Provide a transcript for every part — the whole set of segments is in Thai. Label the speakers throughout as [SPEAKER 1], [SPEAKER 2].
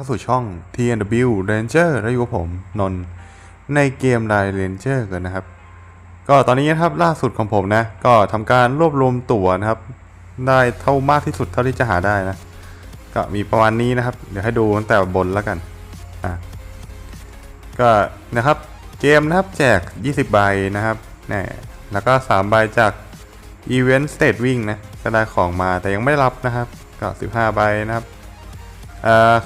[SPEAKER 1] เข้าสู่ช่อง TNW Ranger และอยู่กับผมนนในเกม d i Ranger กันนะครับ ก็ตอนนี้นะครับล่าสุดของผมนะ ก็ทำการรวบรวมตั๋วนะครับ ได้เท่ามากที่สุดเท่าที่จะหาได้นะ ก็มีประมาณนี้นะครับ เดี๋ยวให้ดูตั้งแต่บนแล้วกันอะก็นะครับเกมนะครับแจก 20 ใบนะครับแน่แล้วก็ 3 ใบจาก Event State Wing นะก็ได้ของมาแต่ยังไม่รับนะครับก็ 15 ใบนะครับ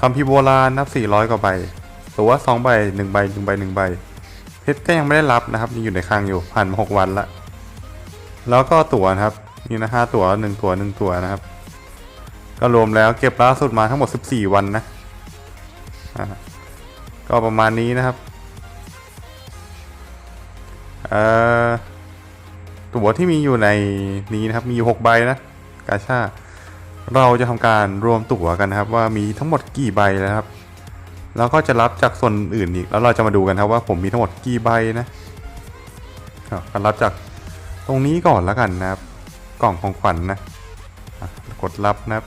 [SPEAKER 1] คัมภีร์โบราณนับ 400 กว่าใบ ตัว2ใบ1ใบ1ใบ1ใบ เพชรก็ยังไม่ได้รับนะครับยังอยู่ในคลังอยู่ ผ่านมา6วันละ แล้วก็ตั๋วนะครับนี่นะ5ตั๋ว1ตั๋ว1ตั๋วนะครับ ก็รวมแล้วเก็บล่าสุดมาทั้งหมด 14 วันนะ ก็ประมาณนี้นะครับ ตั๋วที่มีอยู่ในนี้นะครับ มีอยู่6ใบนะ กาชา เราจะทำการรวมตั๋วกันนะครับ ว่ามีทั้งหมดกี่ใบนะครับ แล้วก็จะรับจากส่วนอื่นอีก แล้วเราจะมาดูกันครับว่าผมมีทั้งหมดกี่ใบนะอะก็รับจากตรงนี้ก่อนแล้วกันนะครับ กล่องของขวัญนนะอะกดรับนะครับ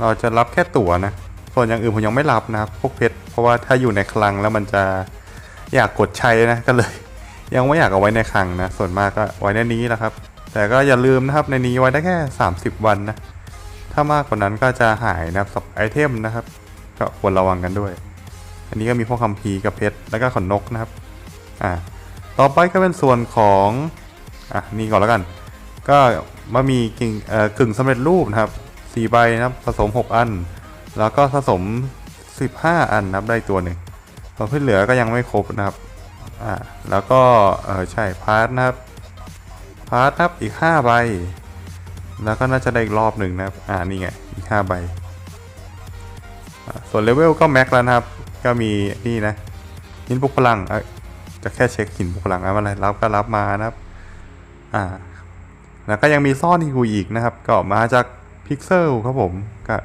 [SPEAKER 1] เราจะรับแค่ตั๋วนะ ส่วนอย่างอื่นผมยังไม่รับนะครับ พวกเพชร เพราะว่าถ้าอยู่ในคลังแล้วมันจะอยากกดใช้นะ ก็เลย ยังไม่อยากเอาไว้ในคลังนะ ส่วนมากก็ไว้ในนี้แหละครับ แต่ก็อย่าลืมนะครับในนี้ไว้ได้แค่ 30 วันนะ ถ้ามากกว่านั้นก็จะหายนะครับไอเทมนะครับ ก็ควรระวังกันด้วย อันนี้ก็มีพวกคัมภีร์กับเพชรแล้วก็ขนนกนะครับ อ่า ต่อไปก็เป็นส่วนของ อะนี่ก่อนแล้วกัน ก็มามีกิ่งเอ่อกึ่งสำเร็จรูปนะครับ4ใบนะครับผสม 6 อัน แล้วก็ผสม 15 อันนะครับได้ตัวหนึ่งส่วนที่เหลือก็ยังไม่ครบนะครับ อ่า แล้วก็ เออใช่พาร์ทนะครับ พาร์ทนะครับอีก5ใบ แล้วก็น่าจะได้อีกรอบหนึ่งนะครับ อ่านี่ไง อีก5ใบ ส่วนเลเวลก็แม็กแล้วนะครับ ก็มีนี่นะหินปุกพลังเอจะแค่เช็คหินปุกพลังอะไรรับก็รับมานะครับ อ่า แล้วก็ยังมีซ่อนอีกอีกนะครับ ก็มาจากพิกเซลครับผม ก็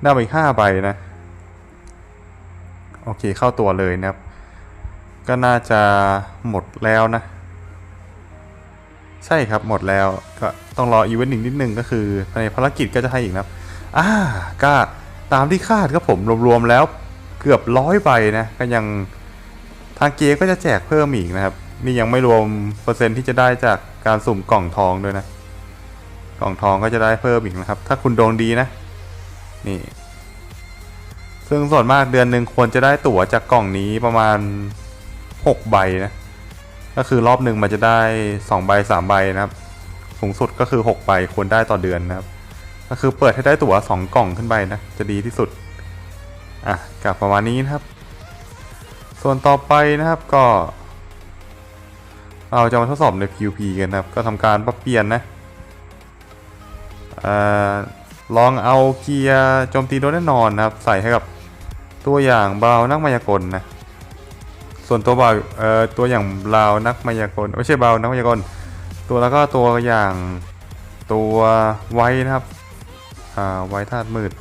[SPEAKER 1] ได้มาอีก5ใบนะ โอเคเข้าตัวเลยนะครับ ก็น่าจะหมดแล้วนะ ใช่ครับหมดแล้วก็ต้องรออีเวนต์หนึ่งนิดนึงก็คือในภารกิจก็จะให้อีกนะครับอ่าก็ตามที่คาดครับผมรวมๆแล้วเกือบร้อยใบนะก็ยังทางเกมก็จะแจกเพิ่มอีกนะครับ นี่ยังไม่รวมเปอร์เซ็นต์ที่จะได้จากการสุ่มกล่องทองด้วยนะ กล่องทองก็จะได้เพิ่มอีกนะครับ ถ้าคุณดวงดีนะ นี่ ซึ่งส่วนมากเดือนหนึ่งควรจะได้ตั๋วจากกล่องนี้ประมาณ 6 ใบนะ ก็คือรอบหนึ่งมันจะได้2ใบ3ใบนะครับ สูงสุดก็คือ 6 ใบควรได้ต่อเดือนนะครับ ก็คือเปิดให้ได้ตั๋ว2 กล่องขึ้นไปนะจะดีที่สุดอะกับประมาณนี้นะครับ ส่วนต่อไปนะครับก็ เราจะมาทดสอบใน PVP กันนะครับ ก็ทำการปรับเปลี่ยนนะอลองเอาเกียร์โจมตีโดนแน่นอนนะครับ ใส่ให้กับตัวอย่างเบานักมายากลนะ ส่วนตัวบาวเอ่อตัวอย่างบราวนักมายากลไม่ใช่บราวนักมายากลตัวแล้วก็ตัวอย่างตัวไว้นะครับอ่าไว้ธาตุมืด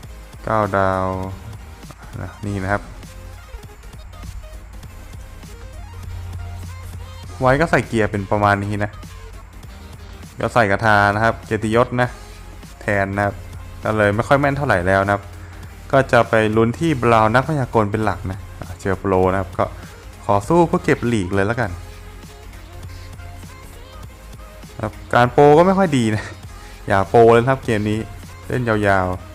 [SPEAKER 1] 9ดาวนะนี่นะครับ ไว้ก็ใส่เกียร์เป็นประมาณนี้นะก็ใส่กระทานะครับ เกียรติยศนะแทนนะครับก็เลยไม่ค่อยแม่นเท่าไหร่แล้วนะครับ ก็จะไปลุ้นที่บราวน์นักพยากรเป็นหลักนะ เจอโปรนะครับ ก็ขอสู้เพื่อเก็บหลีกเลยแล้วกันครับการโปรก็ไม่ค่อยดีนะ อย่าโปรเลยครับเกมนี้เล่นยาวๆ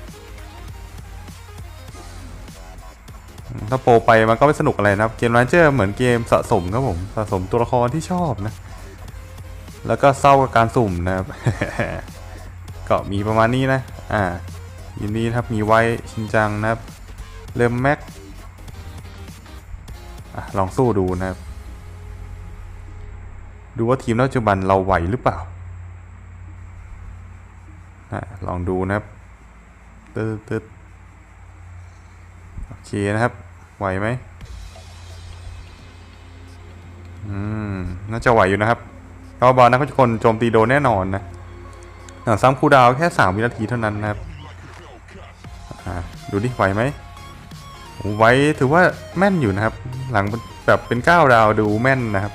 [SPEAKER 1] ถ้าโปรไปมันก็ไม่สนุกอะไรนะครับ เกม r รนเจอร์เหมือนเกมสะสมครับผม สะสมตัวละครที่ชอบนะ แล้วก็เศร้ากับการสุ่มนะครับ ก็มีประมาณนี้นะ อ่ายินดีครับมีไว้ชินจังนะครับ เริ่มแม็ก ลองสู้ดูนะครับ ดูว่าทีมปัจจุบันเราไหวหรือเปล่าลองดูนะครับตึ๊ดตึ๊ดโอเคนะครับ ไหวไหมอืม น่าจะไหวอยู่นะครับก็บอลนักคนโจมตีโดนแน่นอนนะอะซ้ำคูดาวแค่ 3 วินาทีเท่านั้นนะครับ ดูดิไหวไหม ไหวถือว่าแม่นอยู่นะครับ หลังแบบเป็นก้าดาวดูแม่นนะครับ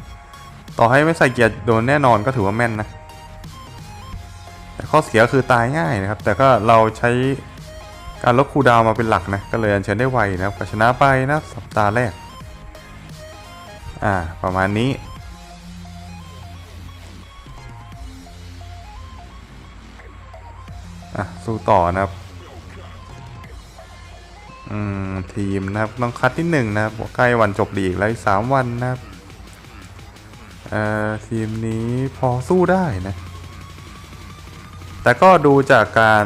[SPEAKER 1] ต่อให้ไม่ใส่เกียร์โดนแน่นอนก็ถือว่าแม่นนะ แต่ข้อเสียคือตายง่ายนะครับ แต่ก็เราใช้การลดคูดาวมาเป็นหลักนะ ก็เลยอัญเชิญได้ไวนะครับชนะไปนะสัปดาห์แรก อ่า ประมาณนี้อะสู้ต่อนะครับ ทีมนะครับต้องคัดที่หนึ่งนะครับใกล้วันจบลีกแล้วอีกสามวันนะครับเอ่อทีมนี้พอสู้ได้นะ แต่ก็ดูจากการ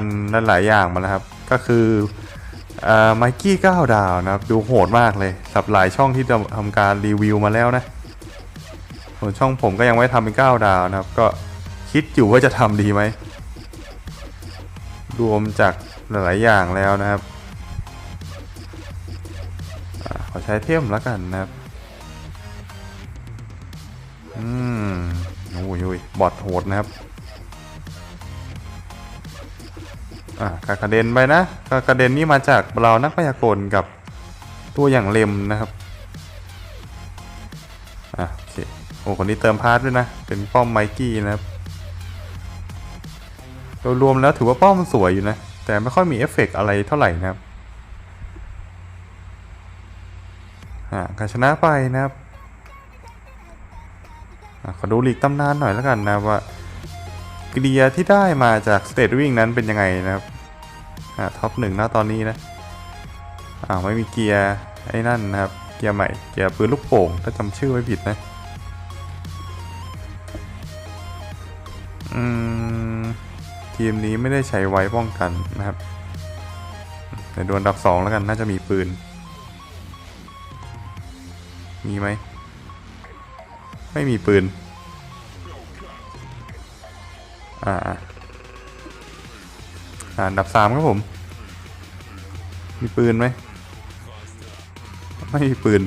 [SPEAKER 1] หลายๆอย่างมาแล้วครับ ก็คือเอ่อไมกี้9ดาวนะครับ ดูโหดมากเลยสับหลายช่องที่ทำการรีวิวมาแล้วนะส่วนช่องผมก็ยังไม่ทำเป็น9ดาวนะครับ ก็คิดอยู่ว่าจะทำดีไหมรวมจากหลายๆอย่างแล้วนะครับ อาขอใช้เทมแล้วกันนะครับ อืมโอ้ยโอยบอทโหดนะครับ อ่ากากระเด็นไปนะกากระเด็นนี่มาจากเรานักพยากรณ์กับตัวอย่างเลมนะครับ อะโอเค โอ้คนนี้เติมพาร์ทด้วยนะ เป็นป้อมไมกี้นะครับโดยรวมแล้วถือว่าป้อมสวยอยู่นะ แต่ไม่ค่อยมีเอฟเฟกต์อะไรเท่าไหร่นะครับ อ่าการชนะไปนะครับอขอดูลีกตำนานหน่อยแล้วกันนะว่าเกียร์ที่ได้มาจากสเตทวิ่งนั้นเป็นยังไงนะครับอ่าท็อปหนึ่งนะตอนนี้นะอ่าไม่มีเกียร์ไอ้นั่นนะครับ เกียร์ใหม่เกียร์ปืนลูกโป่งถ้าจำชื่อไม่ผิดนะอืมทีมนี้ไม่ได้ใช้ไว้ป้องกันนะครับในดวลดับสองแล้วกันน่าจะมีปืน มีไหม ไม่มีปืน อ่า อ่านดับสามครับผม มีปืนไหม ไม่มีปืน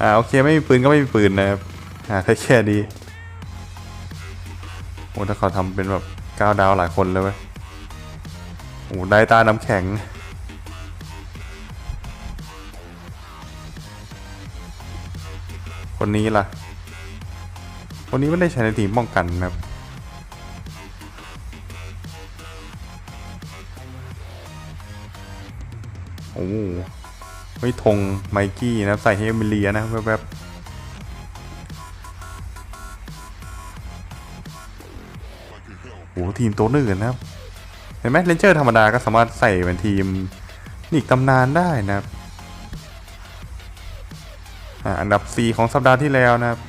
[SPEAKER 1] อ่าโอเคไม่มีปืนก็ไม่มีปืนนะครับอ่าแค่แค่นี้โอ้ถ้าเขาทำเป็นแบบก้าวดาวหลายคนเลยเว้ยโอ้ได้ตาน้ำแข็ง คนนี้ล่ะ คนนี้ไม่ได้ใช้ในทีมป้องกันนะครับ โอ้โหไม่ธงไมกี้นะครับ ใส่ให้เอมิเลียนะแวบๆโอ้ทีมโต๊ะหนึ่งนะครับ เห็นไหมเลนเจอร์ธรรมดาก็สามารถใส่เป็นทีมลีกตำนานได้นะครับ อันดับ 4 ของสัปดาห์ที่แล้วนะครับ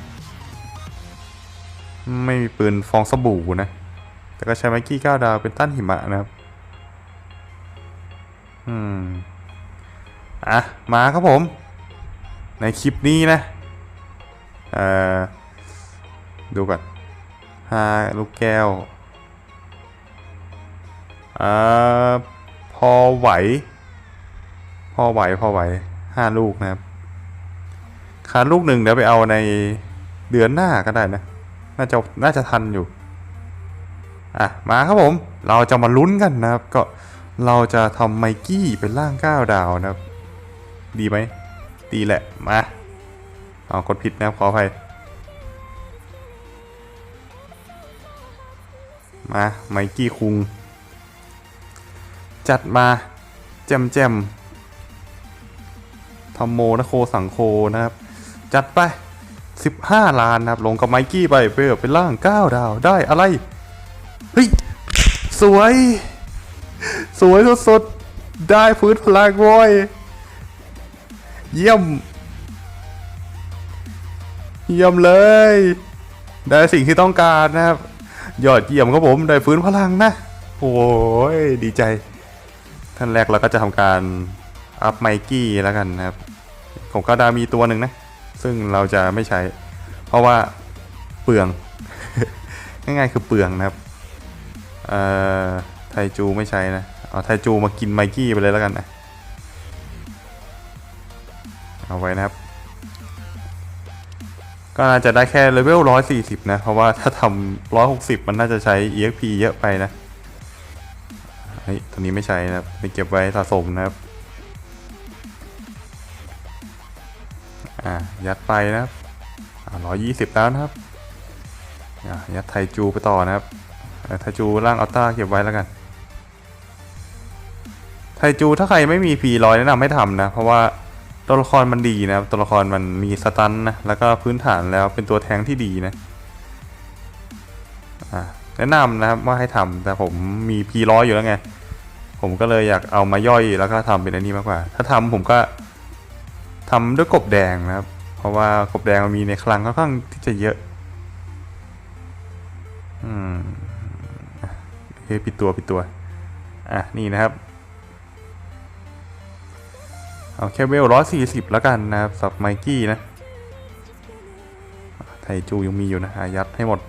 [SPEAKER 1] ไม่มีปืนฟองสบู่นะ แต่ก็ใช้ไมกี้9ดาวเป็นต้านหิมะนะครับ อืม อะ มาครับผม ในคลิปนี้นะ เอ่อ ดูก่อนห้าลูกแก้วอ่าพอไหว พอไหว พอไหวห้าลูกนะครับ ขาดลูกหนึ่งเดี๋ยวไปเอาในเดือนหน้าก็ได้นะ น่าจะน่าจะทันอยู่ อะ มาครับผม เราจะมาลุ้นกันนะครับ ก็เราจะทำไมกี้เป็นร่างก้าวดาวนะครับ ดีไหม ดีแหละ มาเอากดผิดนะครับขออภัย มาไมกี้คุง จัดมาแจมแจมทำโมนะโคสังโคนะครับ จัดไป 15 ล้านนะครับ ลงกับไมกี้ไปเพื่อเป็นร่าง 9 ดาวได้อะไร เฮ้ย สวย สวยสดๆ ได้ฟื้นพลังว้ยเยี่ยม เยี่ยมเลย ได้สิ่งที่ต้องการนะครับ ยอดเยี่ยมครับผม ได้ฟื้นพลังนะ โอ้ย ดีใจ ท่านแรกเราก็จะทำการอัพไมกี้แล้วกันนะครับของกาดามีตัวหนึ่งนะ ซึ่งเราจะไม่ใช้ เพราะว่าเปลือง ง่ายๆคือเปลืองนะครับไทจูไม่ใช้นะ เอาไทจูมากินไมกี้ไปเลยแล้วกันนะ เอาไว้นะครับ ก็น่าจะได้แค่เลเวล140นะ เพราะว่าถ้าทำ160มันน่าจะใช้ EXP เยอะไปนะเฮ้ยตัวนี้ไม่ใช้นะครับไปเก็บไว้สะสมนะครับ อ่ายัดไปนะครับอ่า120แล้วนะครับยัดไทจูไปต่อนะครับไทจูร่างอัลต้าเก็บไว้แล้วกัน ไทจูถ้าใครไม่มีพีร้อยแนะนำให้ทำนะ เพราะว่าตัวละครมันดีนะครับ ตัวละครมันมีสตันนะ แล้วก็พื้นฐานแล้วเป็นตัวแทงที่ดีนะอะแนะนำนะครับว่าให้ทำแต่ผมมีพีร้อยอยู่แล้วไง ผมก็เลยอยากเอามาย่อยแล้วก็ทำเป็นอันนี้มากกว่า ถ้าทำผมก็ ทำด้วยกบแดงนะครับ เพราะว่ากบแดงมันมีในคลังค่อนข้างที่จะเยอะ อืมอะโอเคปิดตัวปิดตัว อะ นี่นะครับ เอาแค่เวลร้อยสี่สิบแล้วกันนะครับสับไมกี้นะ ไทจูยังมีอยู่นะอายัดให้หมด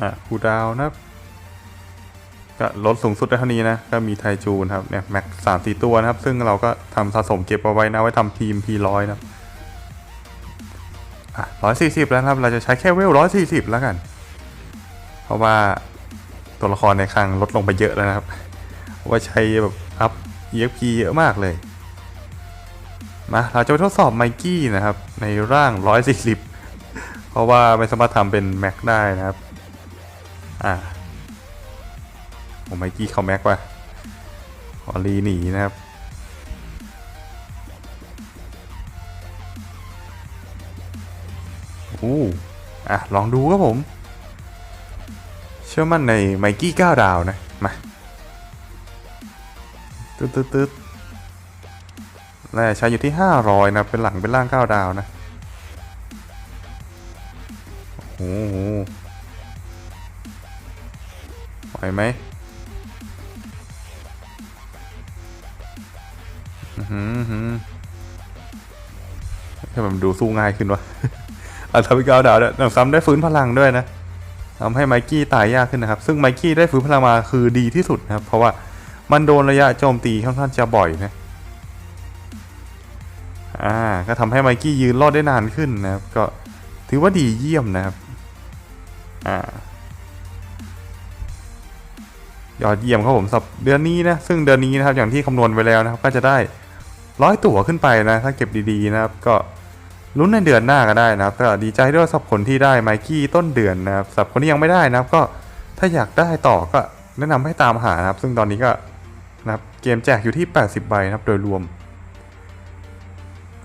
[SPEAKER 1] อะคูดาวน์นะครับ ก็ลดสูงสุดได้เท่านี้นะ ก็มีไทจูนะครับเนี่ยแม็กสามสี่ตัวนะครับ ซึ่งเราก็ทำสะสมเก็บเอาไว้นะ ไว้ทำทีมพีร้อยนะครับร้อยสี่สิบแล้วครับ เราจะใช้แค่เวลร้อยสี่สิบแล้วกัน เพราะว่าตัวละครในคลังลดลงไปเยอะแล้วนะครับ ว่าใช้แบบอัพ EXP เยอะมากเลยมาเราจะไปทดสอบไมกี้นะครับ ในร่าง 140 เพราะว่าไม่สามารถทำเป็นแม็กได้นะครับ อ่า โอ้ไมกี้เขาแม็กว่ะขอรีหนีนะครับ อู้อะ ลองดูครับผม เชื่อมั่นในไมกี้ก้าดาวนะ มา ตึ๊ดตึ๊ดตึ๊ดแร่ใช้อยู่ที่ 500 นะ เป็นหลังเป็นล่าง9ดาวนะ โอ้โหไหวไหม ทำไมมันดูสู้ง่ายขึ้นวะอัลทาวิกาดาวเนี่ยหนังซ้ำได้ฟื้นพลังด้วยนะทำให้ไมกี้ตายยากขึ้นนะครับ ซึ่งไมกี้ได้ฟื้นพลังมาคือดีที่สุดนะครับ เพราะว่ามันโดนระยะโจมตีค่อนข้างจะบ่อยนะอ่าก็ทำให้ไมกี้ยืนรอดได้นานขึ้นนะครับ ก็ถือว่าดีเยี่ยมนะครับอ่ายอดเยี่ยมครับผมสับเดือนนี้นะ ซึ่งเดือนนี้นะครับอย่างที่คำนวณไว้แล้วนะครับ ก็จะได้ร้อยตั๋วขึ้นไปนะ ถ้าเก็บดีๆนะครับ ก็ ลุ้นในเดือนหน้าก็ได้นะครับก็ดีใจด้วยสับคนที่ได้ไมกี้ต้นเดือนนะครับสับคนที่ยังไม่ได้นะครับ ก็ถ้าอยากได้ต่อก็แนะนำให้ตามหานะครับ ซึ่งตอนนี้ก็นะครับเกมแจกอยู่ที่ 80 ใบนะครับโดยรวม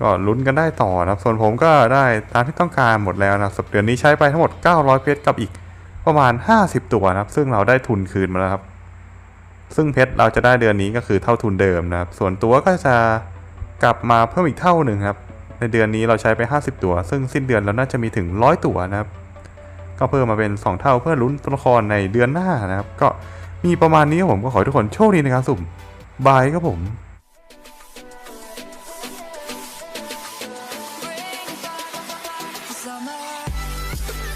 [SPEAKER 1] ก็ลุ้นกันได้ต่อนะครับ ส่วนผมก็ได้ตามที่ต้องการหมดแล้วนะครับสัปเดือนนี้ใช้ไปทั้งหมด 900 เพชรกับอีกประมาณ 50 ตัวนะครับ ซึ่งเราได้ทุนคืนมาแล้วครับซึ่งเพชรเราจะได้เดือนนี้ก็คือเท่าทุนเดิมนะครับ ส่วนตัวก็จะกลับมาเพิ่มอีกเท่าหนึ่งครับ ในเดือนนี้เราใช้ไป 50 ตัว ซึ่งสิ้นเดือนเราน่าจะมีถึง 100 ตัวนะครับ ก็เพิ่มมาเป็น 2 เท่าเพื่อลุ้นตัวละครในเดือนหน้านะครับ ก็มีประมาณนี้ครับผมก็ขอให้ทุกคนโชคดีในการสุ่มบายครับผม